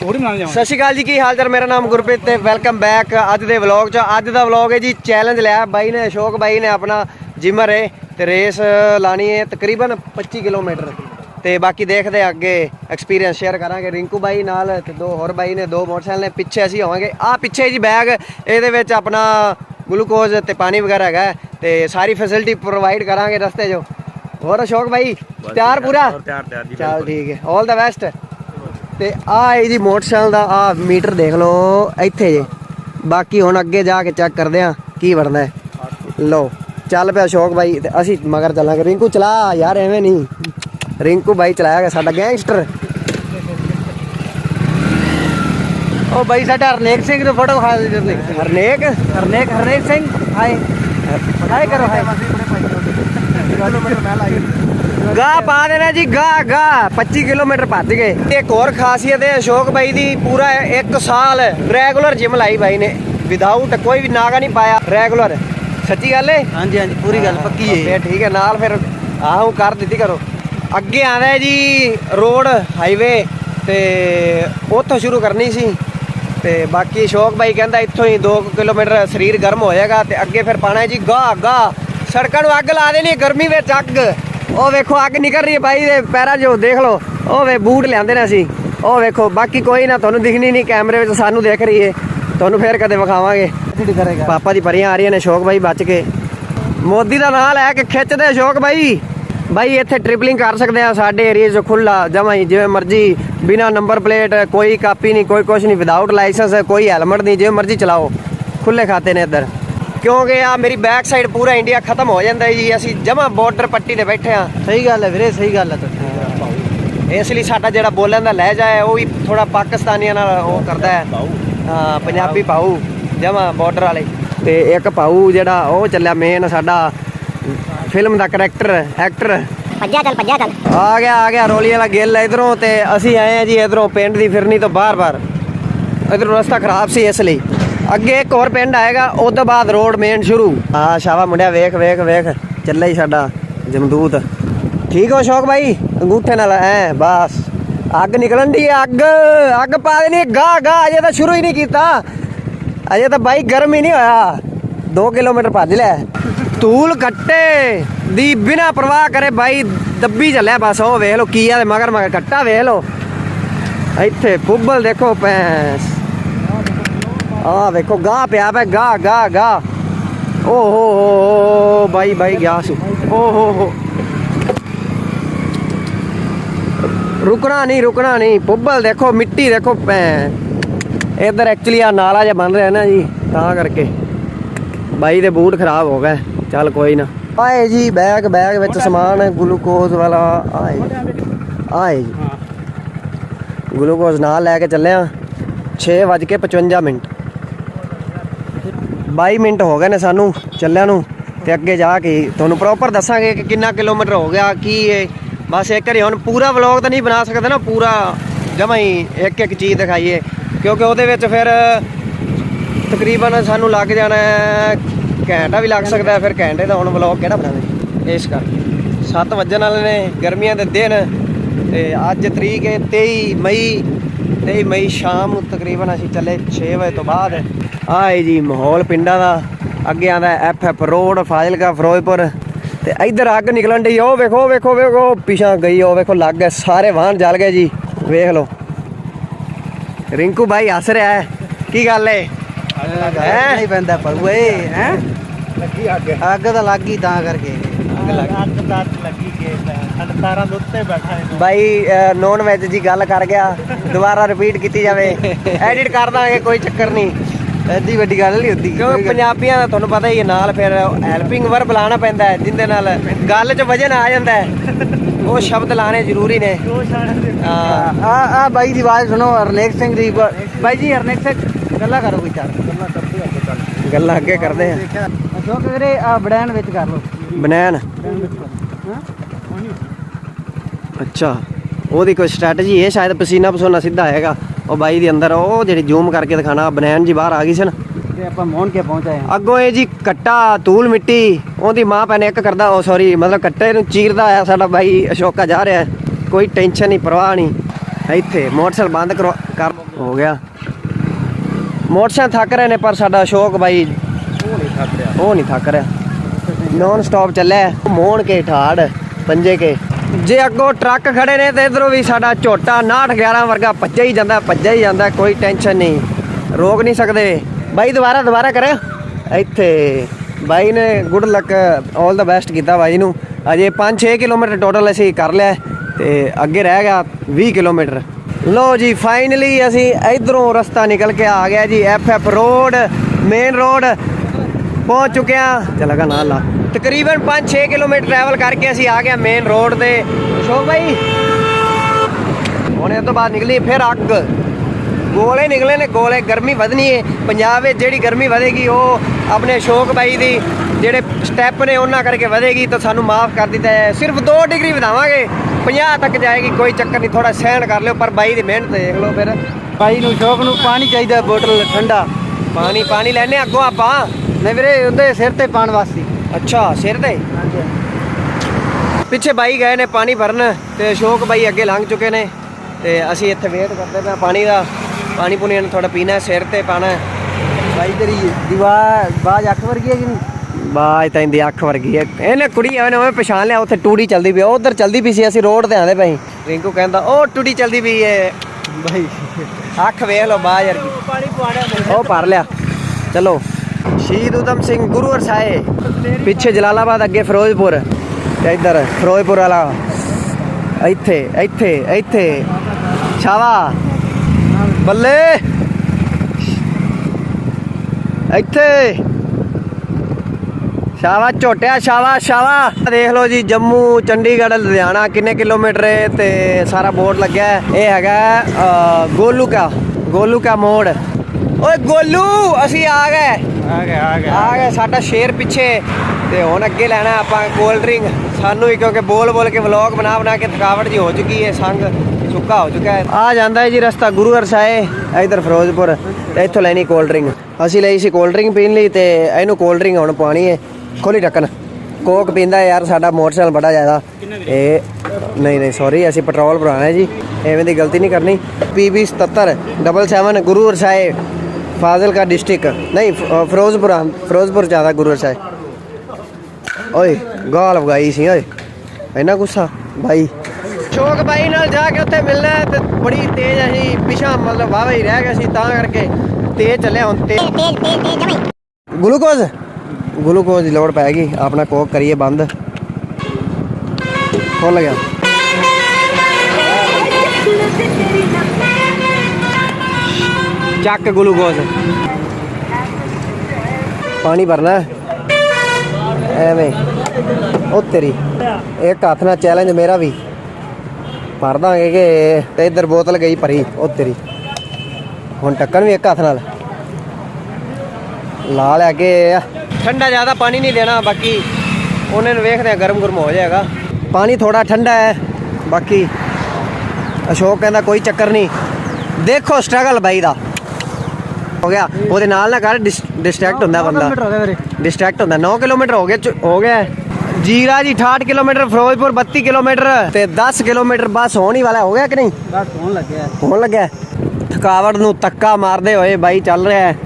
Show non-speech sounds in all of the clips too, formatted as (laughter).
ਥੋੜੀ ਬਣਾਉਣ ਜਾਵਾਂ ਸਤਿ ਸ਼੍ਰੀ ਅਕਾਲ ਜੀ ਕੀ ਹਾਲ ਚਾਲ? ਮੇਰਾ ਨਾਮ ਗੁਰਪ੍ਰੀਤ ਤੇ ਵੈਲਕਮ ਬੈਕ ਅੱਜ ਦੇ ਵਲੌਗ 'ਚ। ਅੱਜ ਦਾ ਵਲੌਗ ਹੈ ਜੀ ਚੈਲੰਜ ਲਿਆ। ਬਾਈ ਨੇ ਅਸ਼ੋਕ ਬਾਈ ਨੇ ਆਪਣਾ ਜਿਮਰ ਹੈ ਤੇ ਰੇਸ ਲਾਣੀ ਹੈ ਤਕਰੀਬਨ 25 ਕਿਲੋਮੀਟਰ। ਤੇ ਬਾਕੀ ਦੇਖਦੇ ਅੱਗੇ ਐਕਸਪੀਰੀਅੰਸ ਸ਼ੇਅਰ ਕਰਾਂਗੇ। ਰਿੰਕੂ ਬਾਈ ਨਾਲ ਤੇ ਦੋ ਹੋਰ ਬਾਈ ਨੇ ਦੋ ਮੋਟਰਸਾਈਕਲ ਨੇ। ਪਿੱਛੇ ਅਸੀਂ ਹੋਵਾਂਗੇ। ਆ ਪਿੱਛੇ ਜੀ ਬੈਗ ਇਹਦੇ ਵਿੱਚ ਆਪਣਾ ਗਲੂਕੋਜ਼ ਤੇ ਪਾਣੀ ਵਗੈਰਾ ਹੈਗਾ ਤੇ ਸਾਰੀ ਫੈਸਿਲਿਟੀ ਪ੍ਰੋਵਾਈਡ ਕਰਾਂਗੇ ਰਸਤੇ 'ਚ। ਹੋਰ ਅਸ਼ੋਕ ਬਾਈ ਤਿਆਰ ਪੂਰਾ? ਤਿਆਰ ਤਿਆਰ ਜੀ ਚੱਲ ਠੀਕ ਹੈ। 올 ਦਾ ਬੈਸਟ ਤੇ ਆ ਜੀ ਮੋਟਰਸਾਈਕਲ ਦਾ ਆ ਮੀਟਰ ਦੇਖ ਲਓ ਇੱਥੇ ਜੇ। ਬਾਕੀ ਹੁਣ ਅੱਗੇ ਜਾ ਕੇ ਚੈੱਕ ਕਰਦੇ ਆ ਕੀ ਬਣਦਾ ਹੈ। ਲਓ ਚੱਲ ਪਿਆ ਅਸ਼ੋਕ ਬਾਈ ਤੇ ਅਸੀਂ ਮਗਰ ਚੱਲਾਂਗੇ। ਰਿੰਕੂ ਚਲਾ ਯਾਰ ਐਵੇਂ ਨਹੀਂ। ਰਿੰਕੂ ਬਾਈ ਚਲਾਇਆਗਾ ਸਾਡਾ ਗੈਂਗਸਟਰ। ਉਹ ਬਾਈ ਸਾਡਾ ਹਰਨੇਕ ਸਿੰਘ ਨੂੰ ਫੋਟੋ ਖਾ ਦੇ ਜਰਨੇ ਹਰਨੇਕ? ਹਰਨੇਕ ਹਰਨੇਕ ਸਿੰਘ ਹਾਏ। ਹਾਏ ਕਰੋ ਹਾਏ। ਗਾ ਪਾ ਦੇਣਾ ਜੀ ਗਾ ਗਾ 25 ਕਿਲੋਮੀਟਰ ਭੱਜ ਗਏ। ਤੇ ਇੱਕ ਹੋਰ ਖਾਸੀਅਤ ਹੈ ਅਸ਼ੋਕ ਬਾਈ ਦੀ ਪੂਰਾ 1 ਸਾਲ ਰੈਗੂਲਰ ਜਿਮ ਲਾਈ ਬਾਈ ਨੇ। ਵਿਦਆਊਟ ਕੋਈ ਵੀ ਨਾਗਾ ਨਹੀਂ ਪਾਇਆ ਰੈਗੂਲਰ ਸੱਚੀ ਗੱਲ ਹੈ ਹਾਂਜੀ ਹਾਂਜੀ ਪੂਰੀ ਗੱਲ ਪੱਕੀ ਹੈ ਫੇਰ ਠੀਕ ਹੈ ਨਾਲ ਫਿਰ ਆਹੋ ਕਰ ਦਿੱਤੀ ਕਰੋ ਅੱਗੇ ਹੈ ਜੀ ਰੋਡ ਹਾਈਵੇ ਤੇ ਉੱਥੋਂ ਸ਼ੁਰੂ ਕਰਨੀ ਸੀ। ਤੇ ਬਾਕੀ ਅਸ਼ੋਕ ਬਾਈ ਕਹਿੰਦਾ ਇੱਥੋਂ ਹੀ 2 ਕਿਲੋਮੀਟਰ ਸਰੀਰ ਗਰਮ ਹੋ ਜਾਏਗਾ ਤੇ ਅੱਗੇ ਫਿਰ ਪਾਣਾ ਜੀ ਗਾ ਗਾ ਸੜਕਾਂ ਨੂੰ ਅੱਗ ਲਾ ਦੇਣੀ ਗਰਮੀ ਵਿੱਚ ਅੱਗ। ਉਹ ਵੇਖੋ ਅੱਗ ਨਿਕਲ ਰਹੀ ਹੈ ਬਾਈ ਦੇ ਪੈਰਾਂ 'ਚੋਂ ਦੇਖ ਲਓ। ਉਹ ਵੇ ਬੂਟ ਲਿਆਂਦੇ ਨੇ ਅਸੀਂ। ਉਹ ਵੇਖੋ ਬਾਕੀ ਕੋਈ ਨਾ ਤੁਹਾਨੂੰ ਦਿਖਣੀ ਨਹੀਂ ਕੈਮਰੇ ਵਿੱਚ ਸਾਨੂੰ ਦੇਖ ਰਹੀ ਹੈ। ਤੁਹਾਨੂੰ ਫੇਰ ਕਦੇ ਵਿਖਾਵਾਂਗੇ। ਪਾਪਾ ਦੀ ਪਰੀਆਂ ਆ ਰਹੀਆਂ ਨੇ ਅਸ਼ੋਕ ਬਾਈ ਬਚ ਕੇ। ਮੋਦੀ ਦਾ ਨਾਂ ਲੈ ਕੇ ਖਿੱਚਦੇ ਅਸ਼ੋਕ ਬਾਈ। ਬਾਈ ਇੱਥੇ ਟ੍ਰਿਪਲਿੰਗ ਕਰ ਸਕਦੇ ਆ ਸਾਡੇ ਏਰੀਆ 'ਚ ਖੁੱਲਾ ਜਮਾਂ ਹੀ ਜਿਵੇਂ ਮਰਜ਼ੀ ਬਿਨਾ ਨੰਬਰ ਪਲੇਟ ਕੋਈ ਕਾਪੀ ਨਹੀਂ ਕੋਈ ਕੁਝ ਨਹੀਂ ਵਿਦਆਊਟ ਲਾਇਸੈਂਸ ਕੋਈ ਹੈਲਮਟ ਨਹੀਂ ਜਿਵੇਂ ਮਰਜ਼ੀ ਚਲਾਓ। ਖੁੱਲੇ ਖਾਤੇ ਨੇ ਇੱਧਰ। ਕਿਉਂਕਿ ਆ ਮੇਰੀ ਬੈਕ ਸਾਈਡ ਪੂਰਾ ਇੰਡੀਆ ਖਤਮ ਹੋ ਜਾਂਦਾ ਜੀ ਅਸੀਂ ਜਮਾਂ ਬਾਰਡਰ ਪੱਟੀ ਤੇ ਬੈਠੇ ਆ ਸਹੀ ਗੱਲ ਹੈ ਵੀਰੇ ਸਹੀ ਗੱਲ ਹੈ ਤੁਹਾਡੀ। ਇਸ ਲਈ ਸਾਡਾ ਜਿਹੜਾ ਬੋਲਣ ਦਾ ਲਹਿਜਾ ਹੈ ਉਹ ਵੀ ਥੋੜਾ ਪਾਕਿਸਤਾਨੀਆਂ ਨਾਲ ਉਹ ਕਰਦਾ ਹੈ। ਹਾਂ ਪੰਜਾਬੀ ਪਾਉ ਜਮਾ ਬਾਰਡਰ ਵਾਲੇ। ਤੇ ਇੱਕ ਪਾਉ ਜਿਹੜਾ ਉਹ ਚੱਲਿਆ ਮੇਨ ਸਾਡਾ ਫਿਲਮ ਦਾ ਕਰੈਕਟਰ ਐਕਟਰ ਭੱਜਿਆ ਚੱਲ ਭੱਜਿਆ ਚੱਲ। ਆ ਗਿਆ ਆ ਗਿਆ ਰੋਲੀ ਵਾਲਾ ਗਿੱਲ ਇਧਰੋਂ ਤੇ ਅਸੀਂ ਆਏ ਆ ਜੀ ਇਧਰੋਂ ਪਿੰਡ ਦੀ ਫਿਰਨੀ ਤੋਂ ਬਾਹਰ-ਬਾਹਰ। ਇਧਰੋਂ ਰਸਤਾ ਖਰਾਬ ਸੀ ਇਸ ਲਈ। ਅੱਗੇ ਇੱਕ ਹੋਰ ਪਿੰਡ ਆਏਗਾ ਉਸ ਤੋਂ ਬਾਅਦ ਰੋਡ ਮੇਨ ਸ਼ੁਰੂ। ਆ ਸ਼ਾਵਾ ਮੁੰਡਿਆ, ਵੇਖ ਵੇਖ ਵੇਖ, ਚੱਲੇ ਹੀ ਸਾਡਾ ਜਮਦੂਤ। ਠੀਕ ਹੋ ਸ਼ੌਕ ਭਾਈ ਅੰਗੂਠੇ ਨਾਲ, ਐ, ਬਸ। ਅੱਗ ਨਿਕਲਣ ਦੀ ਅੱਗ ਅੱਗ ਪਾ ਦੇਣੀ, ਗਾ ਗਾ, ਅਜੇ ਤਾਂ ਸ਼ੁਰੂ ਹੀ ਨਹੀਂ ਕੀਤਾ। ਅਜੇ ਤਾਂ ਬਾਈ ਗਰਮ ਹੀ ਨਹੀਂ ਹੋਇਆ। 2 ਕਿਲੋਮੀਟਰ ਭੱਜ ਲੈ। ਤੂਲ ਕੱਟੇ, ਦੀ ਬਿਨਾ ਪਰਵਾਹ ਕਰੇ ਬਾਈ ਦੱਬੀ ਚੱਲਿਆ, ਬਸ ਉਹ ਵੇਖ ਲੋ ਕੀ ਆ ਤੇ ਮਗਰ ਮਗਰ ਕੱਟਾ ਵੇਖ ਲੋ ਇੱਥੇ ਫੁੱਬਲ ਦੇਖੋ ਪੈਸ ਆ ਵੇਖੋ ਗਾ ਪਿਆ ਪਿਆ ਗਾ ਗਾ ਗਾ ਓ ਹੋ ਹੋ ਬਾਈ ਬਾਈ ਗਿਆ ਸੀ। ਓ ਹੋ ਹੋ। ਰੁਕਣਾ ਨਹੀਂ ਰੁਕਣਾ ਨਹੀਂ। ਪੁੱਬਲ ਦੇਖੋ ਮਿੱਟੀ ਦੇਖੋ ਇਧਰ ਐਕਚੁਅਲੀ ਆ ਨਾਲਾ ਜਿਹਾ ਬਣ ਰਿਹਾ ਨਾ ਜੀ ਤਾਂ ਕਰਕੇ। ਬਾਈ ਦੇ ਬੂਟ ਖਰਾਬ ਹੋ ਗਏ। ਚੱਲ ਕੋਈ ਨਾ। ਆਏ ਜੀ ਬੈਗ ਬੈਗ ਵਿੱਚ ਸਮਾਨ ਗਲੂਕੋਜ਼ ਵਾਲਾ ਆਏ ਆਏ ਜੀ। ਗਲੂਕੋਜ਼ ਨਾਲ ਲੈ ਕੇ ਚੱਲੇ ਆ। 6:55 ਮਿੰਟ। 22 ਮਿੰਟ ਹੋ ਗਏ ਨੇ ਸਾਨੂੰ ਚੱਲਿਆਂ ਨੂੰ ਤੇ ਅੱਗੇ ਜਾ ਕੇ ਤੁਹਾਨੂੰ ਪ੍ਰੋਪਰ ਦੱਸਾਂਗੇ ਕਿ ਕਿੰਨਾ ਕਿਲੋਮੀਟਰ ਹੋ ਗਿਆ, ਕੀ ਇਹ। ਬਸ ਇੱਕ ਵਾਰੀ ਹੁਣ ਪੂਰਾ ਵਲੌਗ ਤਾਂ ਨਹੀਂ ਬਣਾ ਸਕਦੇ ਨਾ, ਪੂਰਾ ਜਮਾਂ ਹੀ ਇੱਕ ਇੱਕ ਚੀਜ਼ ਦਿਖਾਈਏ। ਕਿਉਂਕਿ ਉਹਦੇ ਵਿੱਚ ਫਿਰ ਤਕਰੀਬਨ ਸਾਨੂੰ ਲੱਗ ਜਾਣਾ ਘੰਟਾ ਵੀ ਲੱਗ ਸਕਦਾ, ਫਿਰ ਘੰਟੇ ਦਾ ਹੁਣ ਵਲੌਗ ਕਿਹੜਾ ਬਣਾਵੇ। ਇਸ ਕਰਕੇ 7 ਵਜਣ ਵਾਲੇ ਨੇ ਗਰਮੀਆਂ ਦੇ ਦਿਨ ਤੇ ਅੱਜ ਤਰੀਕ ਹੈ 23 ਮਈ 23 ਮਈ ਸ਼ਾਮ ਨੂੰ ਤਕਰੀਬਨ ਅਸੀਂ ਚੱਲੇ 6 ਵਜੇ ਤੋਂ ਬਾਅਦ। ਆਏ ਜੀ ਮਾਹੌਲ ਪਿੰਡਾਂ ਦਾ। ਅੱਗੇ ਆਂਦਾ F F road Fazilka Firozpur. ਤੇ ਇੱਧਰ ਅੱਗ ਨਿਕਲਣ ਡਈ ਉਹ ਵੇਖੋ ਵੇਖੋ ਵੇਖੋ ਪਿਛਾਂ ਗਈ ਉਹ ਵੇਖੋ ਲੱਗ ਗਏ ਸਾਰੇ ਵਾਹਨ ਜਲ ਗਏ ਜੀ। ਵੇਖ ਲਓ। ਰਿੰਕੂ ਭਾਈ ਹੱਸ ਰਿਹਾ ਹੈ। ਕੀ ਗੱਲ ਏ? ਹੈ? ਨਹੀਂ ਪੈਂਦਾ ਪੜੂ ਏ ਹੈ? ਲੱਗੀ ਅੱਗ। ਅੱਗ ਤਾਂ ਲੱਗ ਤਾਂ ਕਰਕੇ। ਅੱਗ ਤਾਂ ਲੱਗੀ ਤਾਰਾਂ ਦੇ ਉੱਤੇ ਬੈਠਾ ਹੈ। ਬਾਈ ਨੌਨ ਵੈਜ ਦੀ ਗੱਲ ਕਰ ਗਿਆ। ਦੁਬਾਰਾ ਰਿਪੀਟ ਕੀਤੀ ਜਾਵੇ। (laughs) ਐਡਿਟ ਕਰ ਦਾਂਗੇ ਕੋਈ ਚੱਕਰ ਨਹੀਂ। ਐਡੀ ਵੱਡੀ ਗੱਲ ਨਹੀਂ ਹੁੰਦੀ। ਕਿਉਂਕਿ ਪੰਜਾਬੀਆਂ ਦਾ ਤੁਹਾਨੂੰ ਪਤਾ ਹੀ ਹੈ ਨਾਲ ਫਿਰ ਹੈਲਪਿੰਗ ਵਰ ਬੁਲਾਉਣਾ ਪੈਂਦਾ ਹੈ ਜਿੰਦੇ ਨਾਲ ਗੱਲ 'ਚ ਵਜਨ ਆ ਜਾਂਦਾ ਹੈ। ਉਹ ਸ਼ਬਦ ਲਾਣੇ ਜ਼ਰੂਰੀ ਨੇ। ਹਾਂ। ਆ ਆ ਬਾਈ ਦੀ ਆਵਾਜ਼ ਸੁਣੋ ਹਰਨੇਕ ਸਿੰਘ ਦੀ ਬਾਈ ਜੀ ਹਰਨੇਕ ਸਿੰਘ ਗੱਲਾਂ ਕਰੋ ਕੋਈ ਚਾਰ ਗੱਲਾਂ ਕਰਦੇ ਅੱਗੇ ਚੱਲ। ਗੱਲਾਂ ਅੱਗੇ ਕਰਦੇ ਆ। ਅਸ਼ੋਕ ਵੀਰੇ ਆ ਬੜੈਨ ਵਿੱਚ ਕਰ ਲਓ। ਬਨੈਨ ਅੱਛਾ। ਉਹਦੀ ਕੋਈ ਸਟ੍ਰੈਟਜੀ ਹੈ? ਸ਼ਾਇਦ ਪਸੀਨਾ ਪਸੋਨਾ ਸਿੱਧਾ ਆਏਗਾ ਉਹ ਬਾਈ ਦੇ ਅੰਦਰ ਉਹ ਜਿਹੜੀ ਜ਼ੂਮ ਕਰਕੇ ਦਿਖਾਣਾ ਬਨੈਨ ਜੀ ਬਾਹਰ ਆ ਗਈ ਸੀ ਨਾ। ਤੇ ਆਪਾਂ ਮੋਹਨ ਕੇ ਪਹੁੰਚਾਏ ਹਾਂ ਅੱਗੋਂ ਇਹ ਜੀ ਕੱਟਾ ਤੂਲ ਮਿੱਟੀ ਉਹਦੀ ਮਾਂ ਭੈਣ ਇੱਕ ਕਰਦਾ ਉਹ ਸੌਰੀ ਮਤਲਬ ਕੱਟੇ ਨੂੰ ਚੀਰਦਾ ਆ ਸਾਡਾ ਬਾਈ ਅਸ਼ੋਕਾ ਜਾ ਰਿਹਾ। ਕੋਈ ਟੈਨਸ਼ਨ ਨਹੀਂ ਪਰਵਾਹ ਨਹੀਂ। ਇੱਥੇ ਮੋਟਰਸਾਈਕਲ ਬੰਦ ਕਰ ਹੋ ਗਿਆ। ਮੋਟਰਸਾਈਕਲ ਥੱਕ ਰਹੇ ਨੇ ਪਰ ਸਾਡਾ ਅਸ਼ੋਕ ਬਾਈ ਉਹ ਨਹੀਂ ਥੱਕ ਰਿਹਾ। ਉਹ ਨਹੀਂ ਥੱਕ ਰਿਹਾ। ਨੌਨ ਸਟਾਪ ਚੱਲਿਆ। ਮੋਹਣ ਕੇ ਠਾੜ ਪੰਜੇ ਕੇ। ਜੇ ਅੱਗੋਂ ਟਰੱਕ ਖੜੇ ਨੇ ਤੇ ਇਧਰੋਂ ਵੀ ਸਾਡਾ ਝੋਟਾ 69 11 ਵਰਗਾ ਭੱਜਿਆ ਹੀ ਜਾਂਦਾ, ਭੱਜਿਆ ਹੀ ਜਾਂਦਾ, ਕੋਈ ਟੈਨਸ਼ਨ ਨਹੀਂ। ਰੋਕ ਨਹੀਂ ਸਕਦੇ। ਬਾਈ, ਦੁਬਾਰਾ ਦੁਬਾਰਾ ਕਰਿਓ। ਇੱਥੇ ਬਾਈ ਨੇ ਗੁੱਡ ਲੱਕ 올 ਦਾ ਬੈਸਟ ਕੀਤਾ ਬਾਈ ਨੂੰ। ਅਜੇ 5-6 ਕਿਲੋਮੀਟਰ ਟੋਟਲ ਅਸੀਂ ਕਰ ਲਿਆ ਤੇ ਅੱਗੇ ਰਹਿ ਗਿਆ 20 ਕਿਲੋਮੀਟਰ। ਲੋ ਜੀ ਫਾਈਨਲੀ ਅਸੀਂ ਇਧਰੋਂ ਰਸਤਾ ਨਿਕਲ ਕੇ ਆ ਗਿਆ ਜੀ। F F road main road ਪਹੁੰਚ ਚੁੱਕਿਆ ਆ ਚਲਗਾ ਨਾਲ ਲਾ। ਤਕਰੀਬਨ 5-6 ਕਿਲੋਮੀਟਰ ਟਰੈਵਲ ਕਰਕੇ ਅਸੀਂ ਆ ਗਏ ਮੇਨ ਰੋਡ ਤੇ। ਅਸ਼ੋਕ ਭਾਈ ਹੁਣੇ ਤੋਂ ਬਾਅਦ ਨਿਕਲੀ ਫਿਰ ਅੱਗ। ਗੋਲੇ ਨਿਕਲੇ ਨੇ, ਗੋਲੇ ਗਰਮੀ ਵਧਣੀ ਹੈ ਪੰਜਾਬ ਵਿੱਚ ਜਿਹੜੀ ਗਰਮੀ ਵਧੇਗੀ, ਉਹ ਆਪਣੇ ਅਸ਼ੋਕ ਭਾਈ ਦੀ ਜਿਹੜੇ ਸਟੈਪ ਨੇ, ਉਹਨਾਂ ਕਰਕੇ ਵਧੇਗੀ, ਤਾਂ ਸਾਨੂੰ ਮਾਫ ਕਰ ਦਿੱਤਾ ਹੈ ਸਿਰਫ 2 ਡਿਗਰੀ ਵਧਾਵਾਂਗੇ। 50 ਤੱਕ ਜਾਏਗੀ, ਕੋਈ ਚੱਕਰ ਨਹੀਂ ਥੋੜਾ ਸਹਿਣ ਕਰ ਲਿਓ, ਪਰ ਬਾਈ ਦੀ ਮਿਹਨਤ ਦੇਖ ਲਓ ਫਿਰ। ਬਾਈ ਨੂੰ ਸ਼ੌਕ ਨੂੰ ਪਾਣੀ ਚਾਹੀਦਾ ਬੋਟਲ ਠੰਡਾ। ਪਾਣੀ ਪਾਣੀ ਲੈਣੇ ਅੱਗੋਂ ਆਪਾਂ। ਨਹੀਂ ਵੀਰੇ, ਉਹਦੇ ਸਿਰ ਤੇ ਪਾਣ ਵਾਸਤੇ। ਅੱਛਾ ਸਿਰ ਤੇ? ਪਿੱਛੇ ਬਾਈ ਗਏ ਨੇ ਪਾਣੀ ਭਰਨ ਤੇ ਅਸ਼ੋਕ ਬਾਈ ਅੱਗੇ ਲੰਘ ਚੁੱਕੇ ਨੇ ਤੇ ਅਸੀਂ ਇੱਥੇ ਵੇਟ ਕਰਦੇ ਪਏ ਪਾਣੀ ਦਾ। ਪਾਣੀ ਪੁਣੀ ਇਹਨੂੰ ਥੋੜਾ ਪੀਣਾ ਸਿਰ ਤੇ ਪਾਣਾ। ਭਾਈ ਤੇਰੀ ਦੀਵਾਰ ਬਾਜ ਅੱਖ ਵਰਗੀ ਹੈ ਕਿ ਬਾਜ ਤਾਂ ਇਹਦੀ ਅੱਖ ਵਰਗੀ ਹੈ। ਇਹਨੇ ਕੁੜੀ ਐਵੇਂ ਉਹਨੇ ਪਛਾਣ ਲਿਆ ਉੱਥੇ ਟੂੜੀ ਚੱਲਦੀ ਪਈ ਉਧਰ ਚੱਲਦੀ ਪਈ ਸੀ ਅਸੀਂ ਰੋਡ ਤੇ ਆਂਦੇ ਸੀ। ਰਿੰਕੂ ਕਹਿੰਦਾ ਉਹ ਟੂੜੀ ਚੱਲਦੀ ਪਈ ਏ। ਭਾਈ ਅੱਖ ਵੇਖ ਲਓ ਬਾਜ ਵਰਗੀ। ਪਾਣੀ ਉਹ ਭਰ ਲਿਆ। ਚਲੋ। ਸ਼ਹੀਦ ਉਦਮ ਸਿੰਘ ਗੁਰੂ ਅਰਸਾਏ ਪਿੱਛੇ ਜਲਾਲਾਬਾਦ ਅੱਗੇ ਫਿਰੋਜ਼ਪੁਰ ਤੇ ਇੱਧਰ ਫਿਰੋਜ਼ਪੁਰ ਵਾਲਾ। ਇੱਥੇ ਇੱਥੇ ਇੱਥੇ। ਛਾਵਾ। ਬੱਲੇ। ਇੱਥੇ। ਸ਼ਾਵਾ ਝੋਟਿਆ ਸ਼ਾਵਾ ਸ਼ਾਵਾ ਦੇਖ ਲਓ ਜੀ ਜੰਮੂ ਚੰਡੀਗੜ੍ਹ ਲੁਧਿਆਣਾ ਕਿੰਨੇ ਕਿਲੋਮੀਟਰ ਹੈ ਤੇ ਸਾਰਾ ਬੋਰਡ ਲੱਗਿਆ ਇਹ ਹੈਗਾ ਅ, ਗੋਲੂ ਕਾ ਗੋਲੂ ਕਾ ਮੋੜ। ਓਏ ਗੋਲੂ ਅਸੀਂ ਆ ਗਏ। ਆ ਗਿਆ ਆ ਗਿਆ ਆ ਗਏ। ਸਾਡਾ ਸ਼ੇਰ ਪਿੱਛੇ। ਤੇ ਹੁਣ ਅੱਗੇ ਲੈਣਾ ਆਪਾਂ ਕੋਲਡ ਡਰਿੰਕ ਸਾਨੂੰ ਹੀ ਕਿਉਂਕਿ ਬੋਲ ਬੋਲ ਕੇ ਵਲੌਗ ਬਣਾ ਬਣਾ ਕੇ ਥਕਾਵਟ ਜੀ ਹੋ ਚੁੱਕੀ ਹੈ ਸੰਗ ਸੁੱਕਾ ਹੋ ਚੁੱਕਾ ਹੈ। ਆ ਜਾਂਦਾ ਹੈ ਜੀ ਰਸਤਾ ਗੁਰੂ ਅਰਸਾਏ ਇਧਰ ਫਿਰੋਜ਼ਪੁਰ ਤੇ ਇੱਥੋਂ ਲੈਣੀ ਕੋਲਡ ਡਰਿੰਕ ਅਸੀਂ ਲਈ ਸੀ ਕੋਲਡ ਡਰਿੰਕ ਪੀਣ ਲਈ ਤੇ ਇਹਨੂੰ ਕੋਲਡ ਡਰਿੰਕ ਹੁਣ ਪਾਣੀ ਹੈ। ਖੋਲੀ ਢੱਕਣ। ਕੋਕ ਪੀਂਦਾ ਯਾਰ ਸਾਡਾ ਮੋਟਰਸਾਈਕਲ ਬੜਾ ਜ਼ਿਆਦਾ। ਇਹ ਨਹੀਂ ਨਹੀਂ ਸੌਰੀ ਅਸੀਂ ਪੈਟਰੋਲ ਭਰਾਣਾ ਜੀ। ਐਵੇਂ ਦੀ ਗਲਤੀ ਨਹੀਂ ਕਰਨੀ। ਪੀਬੀ 77 77 ਗੁਰੂ ਅਰਸਾਏ ਫਾਜ਼ਿਲਕਾ ਡਿਸਟ੍ਰਿਕਟ ਨਹੀਂ ਫ- ਅ, ਫਿਰੋਜ਼ਪੁਰ ਆ, ਫਿਰੋਜ਼ਪੁਰ ਜ਼ਿਆਦਾ ਗੁਰੂ ਸਾਹਿਬ ਓਏ ਗਾਲ ਵਗਾਈ ਸੀ ਓਏ ਇੰਨਾ ਗੁੱਸਾ ਭਾਈ ਸ਼ੋਕ ਭਾਈ ਨਾਲ ਜਾ ਕੇ ਉੱਥੇ ਮਿਲਣਾ ਹੈ ਤੇ ਬੜੀ ਤੇਜ਼ ਅਸੀਂ ਪਿਛਾ ਮਤਲਬ ਵਾਵਾ ਹੀ ਰਹਿ ਗਿਆ ਸੀ ਤਾਂ ਕਰਕੇ ਤੇਜ਼ ਚੱਲਿਆ ਹੁਣ ਤੇ ਗਲੂਕੋਜ਼ ਗਲੂਕੋਜ਼ ਦੀ ਲੋੜ ਪੈ ਗਈ ਆਪਣਾ ਕੋਕ ਕਰੀਏ ਬੰਦ ਖੁੱਲ ਗਿਆ ਚੱਕ ਗਲੂਕੋਜ਼। ਪਾਣੀ ਭਰਨਾ ਹੈ। ਐਵੇਂ। ਉਹ ਤੇਰੀ। ਇੱਕ ਹੱਥ ਨਾਲ ਚੈਲੰਜ ਮੇਰਾ ਵੀ। ਭਰ ਦਾਂਗੇ ਕਿ ਤੇ ਇੱਧਰ ਬੋਤਲ ਗਈ ਭਰੀ, ਉਹ ਤੇਰੀ। ਹੁਣ ਟੱਕਣ ਵੀ ਇੱਕ ਹੱਥ ਨਾਲ। ਲਾ ਲੈ ਕੇ। ਠੰਡਾ ਜ਼ਿਆਦਾ ਪਾਣੀ ਨਹੀਂ ਦੇਣਾ, ਬਾਕੀ ਉਹਨਾਂ ਨੂੰ ਵੇਖਦੇ ਆ ਗਰਮ ਗਰਮ ਹੋ ਜਾਏਗਾ। ਪਾਣੀ ਥੋੜਾ ਠੰਡਾ ਹੈ, ਬਾਕੀ ਅਸ਼ੋਕ ਕਹਿੰਦਾ ਕੋਈ ਚੱਕਰ ਨਹੀਂ। ਦੇਖੋ ਸਟਰਗਲ ਬਾਈ ਦਾ। ਹੋ ਗਿਆ। ਉਹਦੇ ਨਾਲ ਨਾ ਕਰ ਡਿਸਟਰੈਕਟ ਹੁੰਦਾ ਬੰਦਾ। ਡਿਸਟਰੈਕਟ ਹੁੰਦਾ। 9 ਕਿਲੋਮੀਟਰ ਹੋ ਗਿਆ ਹੋ ਗਿਆ। ਜੀਰਾ ਜੀ 68 ਕਿਲੋਮੀਟਰ ਫਿਰੋਜ਼ਪੁਰ 32 ਕਿਲੋਮੀਟਰ ਤੇ 10 ਕਿਲੋਮੀਟਰ। ਬਸ ਹੋਣ ਹੀ ਵਾਲਾ ਹੋ ਗਿਆ ਕਿ ਨਹੀਂ? ਬਸ ਹੋਣ ਲੱਗਿਆ। ਹੋਣ ਲੱਗਾ ਹੈ। ਥਕਾਵਟ ਨੂੰ ਤੱਕਾ ਮਾਰਦੇ ਹੋਏ ਬਾਈ ਚੱਲ ਰਿਹਾ ਹੈ।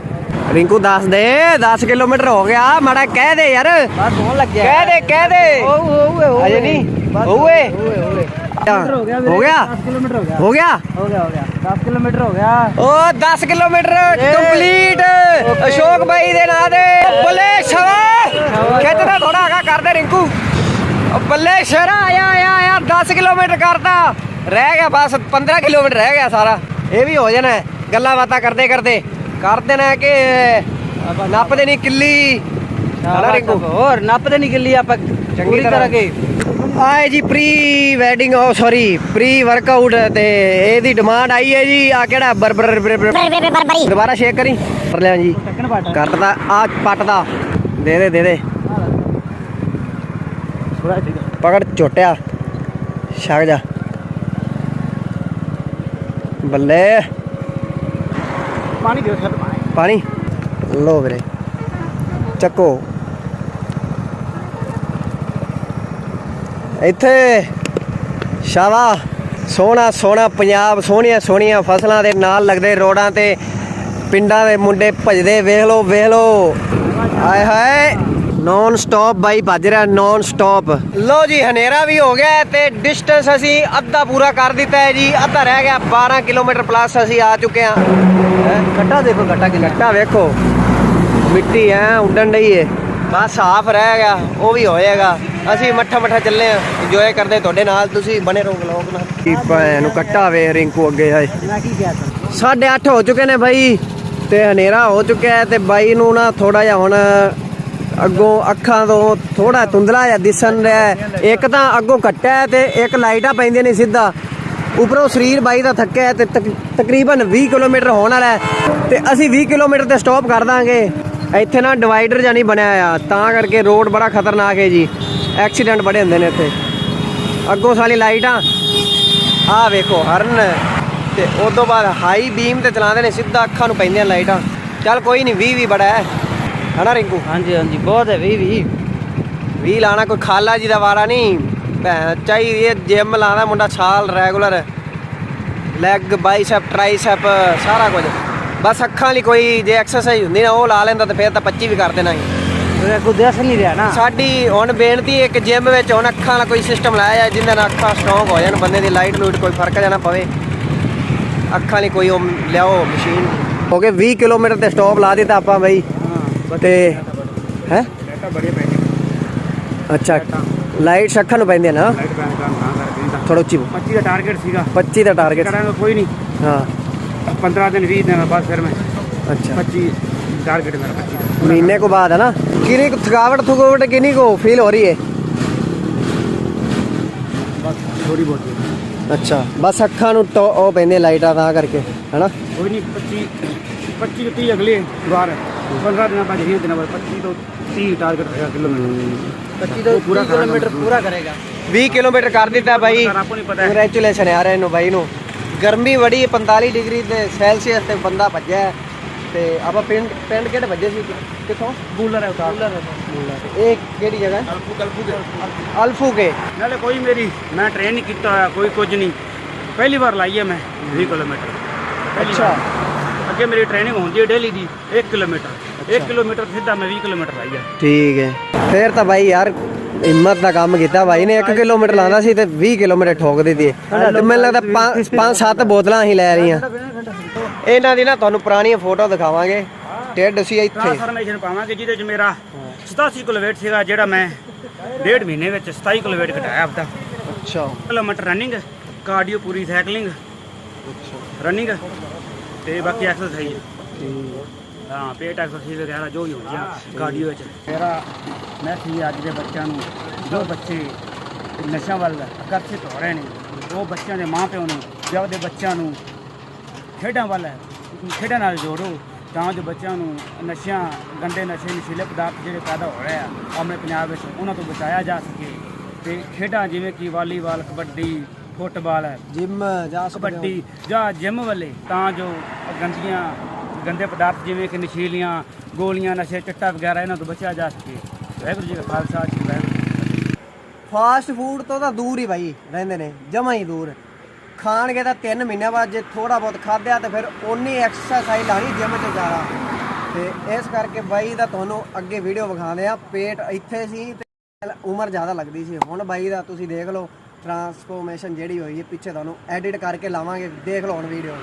ਰਿੰਕੂ ਦੱਸ ਦੇ 10 ਕਿਲੋਮੀਟਰ ਹੋ ਗਿਆ। ਮਾੜਾ ਕਹਿ ਦੇ ਯਾਰ। ਬਸ ਹੋਣ ਲੱਗਿਆ। ਕਹਿ ਦੇ ਕਹਿ ਦੇ। ਓਏ ਓਏ ਅਜੇ ਨਹੀਂ? ਓਏ ਓਏ ਹੋ। ਗਿਆ ਹੋ ਗਿਆ? 10 ਕਿਲੋਮੀਟਰ ਹੋ ਗਿਆ। ਹੋ ਗਿਆ? ਹੋ ਗਿਆ ਹੋ ਗਿਆ। 10 ਕਿਲੋਮੀਟਰ ਹੋ ਗਿਆ। ਓ 10 ਕਿਲੋਮੀਟਰ ਕੰਪਲੀਟ। ਅਸ਼ੋਕ ਬਾਈ ਦੇ ਨਾਂ ਦੇ ਬੱਲੇ ਸ਼ਵਾ ਖਿੱਚਦਾ ਥੋੜਾ ਹੈਗਾ ਕਰਦੇ ਰਿੰਕੂ। ਬੱਲੇ ਸ਼ਰਾ ਆਇਆ ਆਇਆ ਆਇਆ 10 ਕਿਲੋਮੀਟਰ ਕਰਤਾ। ਰਹਿ ਗਿਆ ਬਸ 15 ਕਿਲੋਮੀਟਰ ਰਹਿ ਗਿਆ ਸਾਰਾ। ਇਹ ਵੀ ਹੋ ਜਾਣਾ। ਗੱਲਾਂ ਬਾਤਾਂ ਕਰਦੇ ਕਰਦੇ। ਕਰ ਦੇਣਾ ਕਿ ਨੱਪਦੇ ਨਹੀਂ ਕਿੱਲੀ। ਰਿੰਕੂ? ਹੋਰ ਨੱਪਦੇ ਨਹੀਂ ਗਿੱਲੀ ਆਪਾਂ। ਚੰਗੀ ਤਰ੍ਹਾਂ ਕੇ? ਆਏ ਜੀ pre wedding oh sorry pre workout ਤੇ ਇਹਦੀ ਡਿਮਾਂਡ ਆਈ ਹੈ ਜੀ ਆ ਕਿਹੜਾ ਬਰਬਰ ਦੁਬਾਰਾ ਸ਼ੇਕ ਕਰੀ। ਕਰ ਲਿਆ ਜੀ। ਕੱਟਦਾ ਆ ਪੱਟਦਾ। ਦੇ ਦੇ ਦੇ ਦੇ। ਥੋੜਾ ਠੀਕ ਪਕੜ ਝੋਟਿਆ ਛਕ ਜਾ। ਬੱਲੇ। ਪਾਣੀ ਦਿਓ ਸਰ ਪਾਣੀ। ਲੋ ਵੀਰੇ। ਚੱਕੋ। ਇੱਥੇ ਸ਼ਾਵਾ ਸੋਹਣਾ ਸੋਹਣਾ ਪੰਜਾਬ, ਸੋਹਣੀਆਂ ਸੋਹਣੀਆਂ ਫਸਲਾਂ ਦੇ ਨਾਲ ਲੱਗਦੇ ਰੋਡਾਂ ਤੇ ਪਿੰਡਾਂ ਦੇ ਮੁੰਡੇ ਭਜਦੇ, ਵੇਖ ਲਓ ਵੇਖ ਲਓ। ਆਏ ਹਾਏ ਨੌਨ ਸਟਾਪ ਬਾਈ ਭੱਜ ਰਿਹਾ ਨੌਨ ਸਟਾਪ ਲੋ ਜੀ, ਹਨੇਰਾ ਵੀ ਹੋ ਗਿਆ ਤੇ ਡਿਸਟੈਂਸ ਅਸੀਂ ਅੱਧਾ ਪੂਰਾ ਕਰ ਦਿੱਤਾ ਹੈ ਜੀ। ਅੱਧਾ ਰਹਿ ਗਿਆ 12 ਕਿਲੋਮੀਟਰ ਪਲੱਸ ਅਸੀਂ ਆ ਚੁੱਕੇ ਹਾਂ। ਹੈਂ? ਗੱਟਾ ਦੇਖੋ ਗੱਟਾ ਕਿੰਨਾ। ਗੱਟਾ ਵੇਖੋ, ਮਿੱਟੀ ਐ ਉੱਡਣ ਡਈ ਏ। ਬਸ ਸਾਫ਼ ਰਹਿ ਗਿਆ, ਉਹ ਵੀ ਹੋਏਗਾ। ਅਸੀਂ ਮੱਠਾ ਮੱਠਾ ਚੱਲੇ ਆ। ਇੰਜੋਏ ਕਰਦੇ ਤੁਹਾਡੇ ਨਾਲ ਤੁਸੀਂ ਬਣੇ ਰਹੋ ਵਲੌਗ ਨਾਲ। ਕੀ ਭੈਣ ਨੂੰ ਕੱਟਾ ਵੇ ਰਿੰਕੂ ਅੱਗੇ ਹਾਏ ਮੈਂ ਕੀ ਕਿਹਾ ਤੁਹਾਨੂੰ ਸਾਢੇ ਅੱਠ ਹੋ ਚੁੱਕੇ ਨੇ ਬਾਈ ਤੇ ਹਨੇਰਾ ਹੋ ਚੁੱਕਿਆ ਹੈ ਤੇ ਬਾਈ ਨੂੰ ਨਾ ਥੋੜਾ ਜਿਹਾ ਹੁਣ ਅੱਗੋਂ ਅੱਖਾਂ ਤੋਂ ਥੋੜਾ ਧੁੰਦਲਾ ਜਿਹਾ ਦਿਸਣ ਰਿਹਾ। ਇੱਕ ਤਾਂ ਅੱਗੋਂ ਕੱਟਿਆ ਹੈ ਤੇ ਇੱਕ ਲਾਈਟਾਂ ਪੈਂਦੀਆਂ ਨੇ ਸਿੱਧਾ। ਉਪਰੋਂ ਸਰੀਰ ਬਾਈ ਦਾ ਥੱਕਿਆ ਹੈ ਤੇ ਤਕ- ਤਕਰੀਬਨ 20 ਕਿਲੋਮੀਟਰ ਹੋਣ ਵਾਲਾ ਹੈ। ਤੇ ਅਸੀਂ 20 ਕਿਲੋਮੀਟਰ ਤੇ ਸਟਾਪ ਕਰ ਦਾਂਗੇ। ਇੱਥੇ ਨਾ ਡਿਵਾਈਡਰ ਜਾਂ ਨਹੀਂ ਬਣਿਆ ਆ ਤਾਂ ਕਰਕੇ ਰੋਡ ਬੜਾ ਖਤਰਨਾਕ ਹੈ ਜੀ। ਐਕਸੀਡੈਂਟ ਬੜੇ ਹੁੰਦੇ ਨੇ ਇੱਥੇ। ਅੱਗੋਂ ਸਾਲੀ ਲਾਈਟਾਂ ਆਹ ਵੇਖੋ ਹਰਨ। ਤੇ ਉਸ ਤੋਂ ਬਾਅਦ ਹਾਈ ਬੀਮ ਤੇ ਚਲਾਉਂਦੇ ਨੇ ਸਿੱਧਾ ਅੱਖਾਂ ਨੂੰ ਪੈਂਦੀਆਂ ਲਾਈਟਾਂ। ਚੱਲ ਕੋਈ ਨਹੀਂ 20 ਵੀ ਬੜਾ ਹੈ। ਹਨਾ ਰਿੰਕੂ? ਹਾਂਜੀ ਹਾਂਜੀ ਬਹੁਤ ਹੈ ਵੀ ਵੀ 20 ਲਾਣਾ ਕੋਈ ਖਾਲਾ ਜੀ ਦਾ ਵਾਰਾ ਨਹੀਂ। ਭੈਣ ਚਾਹੀਦੀ ਇਹ ਜਿਮ ਲਾਉਂਦਾ ਮੁੰਡਾ ਸਾਲ ਰੈਗੂਲਰ ਲੈਗ ਬਾਈਸੈਪ ਟ੍ਰਾਈਸੈਪ ਸਾਰਾ ਕੁਝ। ਬਸ ਅੱਖਾਂ ਲਈ ਕੋਈ ਜੇ ਐਕਸਰਸਾਈਜ਼ ਹੁੰਦੀ ਨਾ ਉਹ ਲਾ ਲੈਂਦਾ ਤੇ ਫਿਰ ਤਾਂ 25 ਵੀ ਕਰ ਦੇਣਾ ਸੀ ਕੋਈ ਦੇਖ ਨਹੀਂ ਰਿਹਾ ਨਾ। ਸਾਡੀ ਹੁਣ ਬੇਨਤੀ ਹੈ ਕਿ ਜਿਮ ਵਿੱਚ ਹੁਣ ਅੱਖਾਂ ਵਾਲਾ ਕੋਈ ਸਿਸਟਮ ਲਾਇਆ ਜਾਏ ਜਿਹਦੇ ਨਾਲ ਅੱਖਾਂ ਸਟਰੋਂਗ ਹੋ ਜਾਣ ਬੰਦੇ ਦੀ ਲਾਈਟ ਲੂਟ ਕੋਈ ਫ਼ਰਕ ਜਾਂ ਨਾ ਪਵੇ। ਅੱਖਾਂ ਲਈ ਕੋਈ ਉਹ ਲਿਆਓ ਮਸ਼ੀਨ ਹੋ ਗਏ 20 ਕਿਲੋਮੀਟਰ ਤੇ ਸਟਾਪ ਲਾ ਦਿੱਤਾ ਆਪਾਂ ਬਈ। ਤੇ ਹੈ? ਅੱਛਾ ਲਾਈਟ ਅੱਖਾਂ ਨੂੰ ਪੈਂਦੀਆਂ ਨਾ। ਥੋੜਾ ਉੱਚੀ ਬੋਲ। 25 ਦਾ ਟਾਰਗੇਟ ਸੀਗਾ। 25 ਦਾ ਟਾਰਗੇਟ ਕਰਾਂਗਾ ਕੋਈ ਨਹੀਂ। ਹਾਂ। 15 ਦਿਨ 20 ਦਿਨ ਬਾਅਦ ਫਿਰ ਮੈਂ ਅੱਛਾ। 25 ਟਾਰਗੇਟ ਮੇਰਾ 25 ਦਾ। ਮਹੀਨੇ ਕੋ ਬਾਅਦ ਹੈ ਨਾ? ਕਿੰਨੀ ਕੁ ਥਕਾਵਟ ਥਕਾਵਟ ਕਿੰਨੀ ਕੋ ਫੀਲ ਹੋ ਰਹੀ ਹੈ? ਬਸ ਥੋੜੀ ਬਹੁਤ ਅੱਛਾ ਬਸ ਅੱਖਾਂ ਨੂੰ ਟੋ- ਉਹ ਪੈਂਦੇ ਲਾਈਟਾਂ ਤਾਂ ਕਰਕੇ ਹੈਨਾ ਕੋਈ ਨਹੀਂ 25 25 ਤੋਂ 30 ਅਗਲੇ ਵਾਰ 15 ਦਿਨਾਂ ਬਾਅਦ 20 ਦਿਨਾਂ ਬਾਅਦ 25 ਤੋਂ 30 ਟਾਰਗੇਟ ਹੋਇਆ ਕਿਲੋਮੀਟਰ। 25 ਤੋਂ 30 ਕਿਲੋਮੀਟਰ ਪੂਰਾ ਕਰੇਗਾ। 20 ਕਿਲੋਮੀਟਰ ਕਰ ਦਿੱਤਾ ਹੈ ਕੰਗ੍ਰੈਚੁਲੇਸ਼ਨ ਯਾਰ ਇਹਨੂੰ ਬਾਈ ਨੂੰ। ਗਰਮੀ ਬੜੀ ਹੈ 45 ਡਿਗਰੀ ਤੇ ਸੈਲਸੀਅਸ ਤੇ ਬੰਦਾ ਭੱਜਿਆ ਹੈ। ਤੇ ਆਪਾਂ ਪਿੰਡ ਪਿੰਡ ਕਿਹੜੇ ਭੱਜੇ ਸੀ? ਕਿੱਥੋਂ? ਬੂਲਰ ਹੈ ਉਤਾਰ ਇਹ ਕਿਹੜੀ ਜਗ੍ਹਾ ਹੈ? ਕਲਪੂ ਕਲਪੂ ਦੇ ਅਲਫੂ ਕੇ ਨਾਲੇ ਕੋਈ ਮੇਰੀ ਮੈਂ ਟ੍ਰੇਨ ਨਹੀਂ ਕੀਤਾ ਹੋਇਆ ਕੋਈ ਕੁਝ ਨਹੀਂ। ਪਹਿਲੀ ਵਾਰ ਲਾਈ ਹੈ ਮੈਂ। 20 ਕਿਲੋਮੀਟਰ। ਪਹਿਲੀ ਅੱਛਾ। ਵਾਰ। ਅੱਗੇ ਮੇਰੀ ਟ੍ਰੇਨਿੰਗ ਹੁੰਦੀ ਹੈ ਡੇਲੀ ਦੀ 1 ਕਿਲੋਮੀਟਰ। 1 ਕਿਲੋਮੀਟਰ ਸਿੱਧਾ ਮੈਂ 20 ਕਿਲੋਮੀਟਰ ਲਾਈ ਹੈ ਠੀਕ ਹੈ। ਫੇਰ ਤਾਂ ਬਾਈ ਯਾਰ ਹਿੰਮਤ ਦਾ ਕੰਮ ਕੀਤਾ ਬਾਈ ਨੇ 1 ਕਿਲੋਮੀਟਰ ਲਾਉਂਦਾ ਸੀ ਤੇ 20 ਕਿਲੋਮੀਟਰ ਠੋਕ ਦਿੱਤੀ। ਤੇ ਮੈਨੂੰ ਲੱਗਦਾ 5-7 ਬੋਤਲਾਂ ਅਸੀਂ ਲੈ ਰਹੀਆਂ। ਇਹਨਾਂ ਦੀ ਨਾ ਤੁਹਾਨੂੰ ਪੁਰਾਣੀਆਂ ਫੋਟੋ ਦਿਖਾਵਾਂਗੇ। ਟੈਡ ਸੀ ਇੱਥੇ। ਟ੍ਰਾਂਸਫਰਮੇਸ਼ਨ ਪਾਵਾਂਗੇ ਜਿਹਦੇ ਚ ਮੇਰਾ 87 ਕਿਲੋ weight ਸੀਗਾ ਜਿਹੜਾ ਮੈਂ ਡੇਢ ਮਹੀਨੇ ਵਿੱਚ 27 ਕਿਲੋ weight ਘਟਾਇਆ ਆਪਦਾ। ਅੱਛਾ। ਕਿਲੋਮੀਟਰ ਰਨਿੰਗ ਕਾਰਡੀਓ ਪੂਰੀ ਸਾਈਕਲਿੰਗ ਰਨਿੰਗ ਤੇ ਬਾਕੀ ਐਕਸਰਸਾਈਜ਼ ਹਾਂ ਪੇਟ ਐਕਸਰਸਾਈਜ਼ ਵਗੈਰਾ ਜੋ ਵੀ ਹੁੰਦੀਆਂ ਕਾਰਡੀਓ ਵਿੱਚ। ਮੇਰਾ ਮੈਸੇਜ ਅੱਜ ਦੇ ਬੱਚਿਆਂ ਨੂੰ ਜੋ ਬੱਚੇ ਨਸ਼ਿਆਂ ਵੱਲ ਆਕਰਸ਼ਿਤ ਹੋ ਰਹੇ ਨੇ ਉਹ ਬੱਚਿਆਂ ਦੇ ਮਾਪਿਆਂ ਨੂੰ ਜਾਂ ਉਹਦੇ ਬੱਚਿਆਂ ਨੂੰ ਖੇਡਾਂ ਵੱਲ ਖੇਡਾਂ ਨਾਲ ਜੋੜੋ ਤਾਂ ਜੋ ਬੱਚਿਆਂ ਨੂੰ ਨਸ਼ਿਆਂ ਗੰਦੇ ਨਸ਼ੇ ਨਸ਼ੀਲੇ ਪਦਾਰਥ ਜਿਹੜੇ ਪੈਦਾ ਹੋ ਰਹੇ ਆ ਆਪਣੇ ਪੰਜਾਬ ਵਿੱਚ ਉਹਨਾਂ ਤੋਂ ਬਚਾਇਆ ਜਾ ਸਕੇ। ਤੇ ਖੇਡਾਂ ਜਿਵੇਂ ਕਿ ਵਾਲੀਬਾਲ ਕਬੱਡੀ ਫੁੱਟਬਾਲ ਜਿਮ ਜਾ ਕਬੱਡੀ ਜਾਂ ਜਿਮ ਵਾਲੇ ਤਾਂ ਜੋ ਗੰਦੀਆਂ ਗੰਦੇ ਪਦਾਰਥ ਜਿਵੇਂ ਕਿ ਨਸ਼ੀਲੀਆਂ ਗੋਲੀਆਂ, ਨਸ਼ੇ, ਚਿੱਟਾ ਵਗੈਰਾ, ਇਹਨਾਂ ਤੋਂ ਬਚਿਆ ਜਾ ਸਕੇ। ਵਾਹਿਗੁਰੂ ਜੀ ਕਾ ਖਾਲਸਾ ਜੀ ਕੀ ਫਾਸਟ ਫੂਡ ਤੋਂ ਤਾਂ ਦੂਰ ਹੀ ਬਾਈ, ਰਹਿੰਦੇ ਨੇ, ਜਮਾ ਹੀ ਦੂਰ। ਖਾਣਗੇ ਤਾਂ 3 ਮਹੀਨਿਆਂ ਬਾਅਦ, ਜੇ ਥੋੜਾ ਬਹੁਤ ਖਾਧਿਆ ਤਾਂ ਫਿਰ ਓਨੀ ਐਕਸਰਸਾਈਜ਼ ਲਾਣੀ ਜਿਮ 'ਚ ਜਾਣਾ ਤੇ ਇਸ ਕਰਕੇ ਬਾਈ ਦਾ ਤੁਹਾਨੂੰ ਅੱਗੇ ਵੀਡੀਓ ਵਿਖਾਉਂਦੇ ਆ ਪੇਟ ਇੱਥੇ ਸੀ ਤੇ ਉਮਰ ਜ਼ਿਆਦਾ ਲੱਗਦੀ ਸੀ। ਹੁਣ ਬਾਈ ਦਾ ਤੁਸੀਂ ਦੇਖ ਲਓ ਟਰਾਂਸਫੋਰਮੇਸ਼ਨ ਜਿਹੜੀ ਹੋਈ ਹੈ, ਪਿੱਛੇ ਤੁਹਾਨੂੰ ਐਡਿਟ ਕਰਕੇ ਲਾਵਾਂਗੇ, ਦੇਖ ਲਓ ਹੁਣ ਵੀਡੀਓ